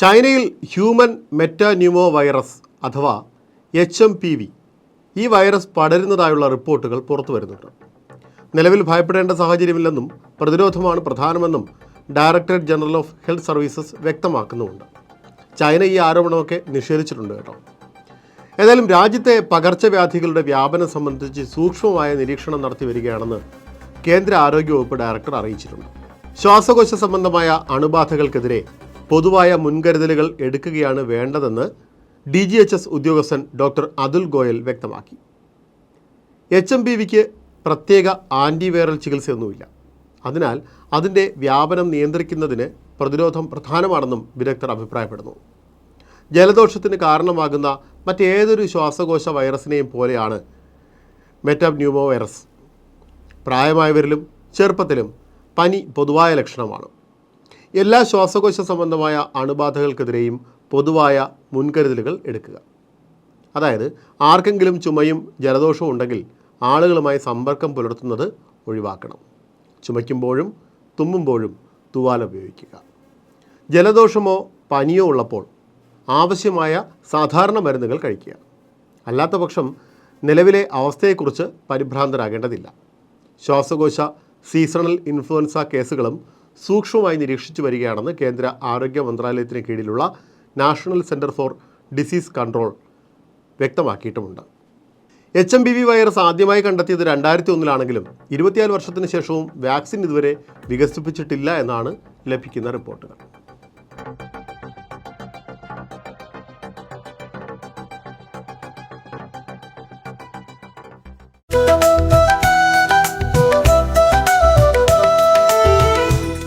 ചൈനയിൽ human മെറ്റാന്യൂമോ virus അഥവാ H M P V ഈ വൈറസ് പടരുന്നതായുള്ള റിപ്പോർട്ടുകൾ പുറത്തു വരുന്നുണ്ട്. നിലവിൽ ഭയപ്പെടേണ്ട സാഹചര്യമില്ലെന്നും പ്രതിരോധമാണ് പ്രധാനമെന്നും directorate general of health services വ്യക്തമാക്കുന്നുമുണ്ട്. China ഈ ആരോപണമൊക്കെ നിഷേധിച്ചിട്ടുണ്ട് കേട്ടോ. ഏതായാലും രാജ്യത്തെ പകർച്ചവ്യാധികളുടെ വ്യാപനം സംബന്ധിച്ച് സൂക്ഷ്മമായ നിരീക്ഷണം നടത്തി വരികയാണെന്ന് കേന്ദ്ര ആരോഗ്യവകുപ്പ് ഡയറക്ടർ അറിയിച്ചിട്ടുണ്ട്. ശ്വാസകോശ സംബന്ധമായ അണുബാധകൾക്കെതിരെ പൊതുവായ മുൻകരുതലുകൾ എടുക്കുകയാണ് വേണ്ടതെന്ന് ഡി ജി എച്ച് എസ് ഉദ്യോഗസ്ഥൻ ഡോക്ടർ അതുൽ ഗോയൽ വ്യക്തമാക്കി. എച്ച് എം ബി വിക്ക് പ്രത്യേക ആന്റിവൈറൽ ചികിത്സയൊന്നുമില്ല. അതിനാൽ അതിന്റെ വ്യാപനം നിയന്ത്രിക്കുന്നതിന് പ്രതിരോധം പ്രധാനമാണെന്നും വിദഗ്ധർ അഭിപ്രായപ്പെടുന്നു. ജലദോഷത്തിന് കാരണമാകുന്ന മറ്റേതൊരു ശ്വാസകോശ വൈറസിനെയും പോലെയാണ് മെറ്റാബ്ന്യൂമോ വൈറസ് പ്രായമായവരിലും ചെറുപ്പത്തിലും പനി പൊതുവായ ലക്ഷണമാണ്. എല്ലാ ശ്വാസകോശ സംബന്ധമായ അണുബാധകൾക്കെതിരെയും പൊതുവായ മുൻകരുതലുകൾ എടുക്കുക. അതായത് ആർക്കെങ്കിലും ചുമയും ജലദോഷവും ഉണ്ടെങ്കിൽ ആളുകളുമായി സമ്പർക്കം പുലർത്തുന്നത് ഒഴിവാക്കണം. ചുമയ്ക്കുമ്പോഴും തുമ്മുമ്പോഴും തുവാല ഉപയോഗിക്കുക. ജലദോഷമോ പനിയോ ഉള്ളപ്പോൾ ആവശ്യമായ സാധാരണ മരുന്നുകൾ കഴിക്കുക. അല്ലാത്ത പക്ഷം നിലവിലെ അവസ്ഥയെക്കുറിച്ച് പരിഭ്രാന്തരാകേണ്ടതില്ല. ശ്വാസകോശ സീസണൽ ഇൻഫ്ലുവൻസ കേസുകളും സൂക്ഷ്മമായി നിരീക്ഷിച്ചു വരികയാണെന്ന് കേന്ദ്ര ആരോഗ്യ മന്ത്രാലയത്തിന് കീഴിലുള്ള national centre for disease control വ്യക്തമാക്കിയിട്ടുമുണ്ട്. H M B V virus ആദ്യമായി കണ്ടെത്തിയത് രണ്ടായിരത്തി ഒന്നിലാണെങ്കിലും ഇരുപത്തിയാൽ വർഷത്തിന് ശേഷവും വാക്സിൻ ഇതുവരെ വികസിപ്പിച്ചിട്ടില്ല എന്നാണ് ലഭിക്കുന്ന റിപ്പോർട്ടുകൾ.